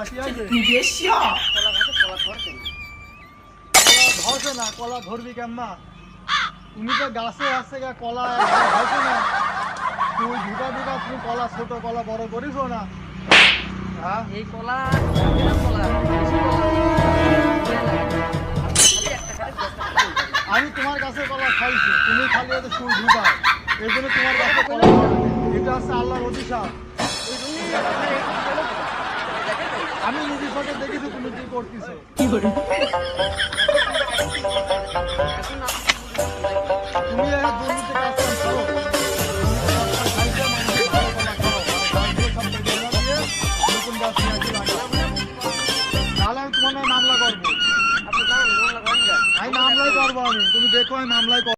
আছে গাছে কলা ধরতে না কলা ধরছে কলা তুমি তো গাছে আসছে গা কলা না তুই ঢুকা ঢুকা তুমি কলা ছোট কলা বড় করিস না এই কলা। আমি তোমার কাছে কলা খাইছি, তুমি খালি এত সুর ঢুকাও এই জন্য তোমার কাছে কলা হচ্ছে আল্লাহর অভিশাপ আমি নিজের সাথে দেখেছি তুমি কি করতেছো। তুমি দুর্নীতি কাজ করছ। আমি তোমার মামলা করব। আমি মামলাই করব আমি। তুমি দেখো আমি মামলাই